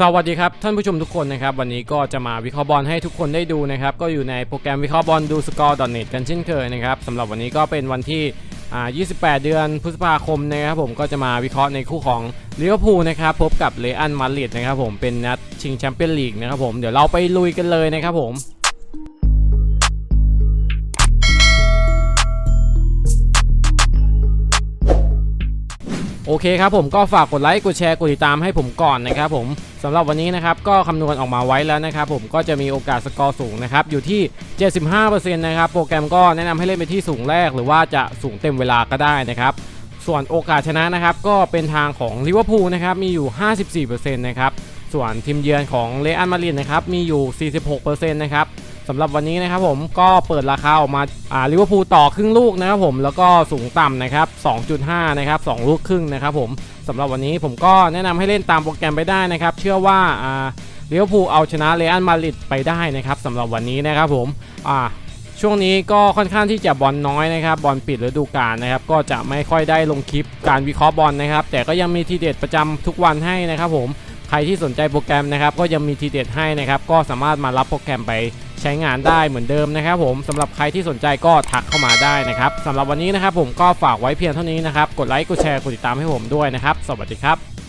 สวัสดีครับ ท่านผู้ชมทุกคนนะครับ วันนี้ก็จะมาวิเคราะห์บอลให้ทุกคนได้ดูนะครับ ก็อยู่ในโปรแกรมวิเคราะห์บอลดูสกอร์ดอเน็ตกันเช่นเคยนะครับสำหรับวันนี้ก็เป็นวันที่28 เดือนพฤษภาคมนะครับผมก็จะมาวิเคราะห์ในคู่ของลิเวอร์พูลนะครับพบกับเรอัลมาดริดนะครับผมเป็นนัดชิงแชมเปี้ยนลีกนะครับผมเดี๋ยวเราไปลุยกันเลยนะครับผม โอเคครับผมก็ฝากกดไลค์กดแชร์กดติดตามให้ผมก่อนนะครับผมสำหรับวันนี้นะครับก็คำนวณออกมาไว้แล้วนะครับผมก็จะมีโอกาสสกอร์สูงนะครับอยู่ที่ 75%นะครับโปรแกรมก็แนะนำให้เล่นไปที่สูงแรก หรือว่าจะสูงเต็มเวลาก็ได้นะครับส่วนโอกาสชนะนะครับก็เป็นทางของลิเวอร์พูลนะครับมีอยู่ 54%นะครับส่วนทีมเยือนของเรอัลมาดริดนะครับมีอยู่ 46%นะครับ สำหรับวันนี้นะครับผมก็เปิดราคาออกมาอ่าลิเวอร์พูลต่อครึ่งลูกนะครับผมแล้วก็สูงต่ำนะครับ 2.5 นะครับ 2 ลูกครึ่งนะครับผมสำหรับวันนี้ผมก็แนะนำให้เล่นตามโปรแกรมไปได้นะครับ เชื่อว่าอ่าลิเวอร์พูลเอาชนะเรอัลมาดริดไปได้นะครับสำหรับวันนี้นะครับผมอ่าช่วงนี้ก็ค่อนข้างที่จะบอลน้อยนะครับบอลปิดฤดูกาลนะครับก็จะไม่ค่อยได้ลงคลิปการวิเคราะห์บอลนะครับ แต่ก็ยังมีทีเด็ดประจำทุกวันให้นะครับผมใครที่สนใจโปรแกรมนะครับก็ยังมีทีเด็ดให้นะครับก็สามารถมารับโปรแกรมไป ใช้งานได้เหมือนเดิมนะครับผมสำหรับใครที่สนใจก็ทักเข้ามาได้นะครับสำหรับวันนี้นะครับผมก็ฝากไว้เพียงเท่านี้นะครับกดไลค์กดแชร์กดติดตามให้ผมด้วยนะครับ สวัสดีครับ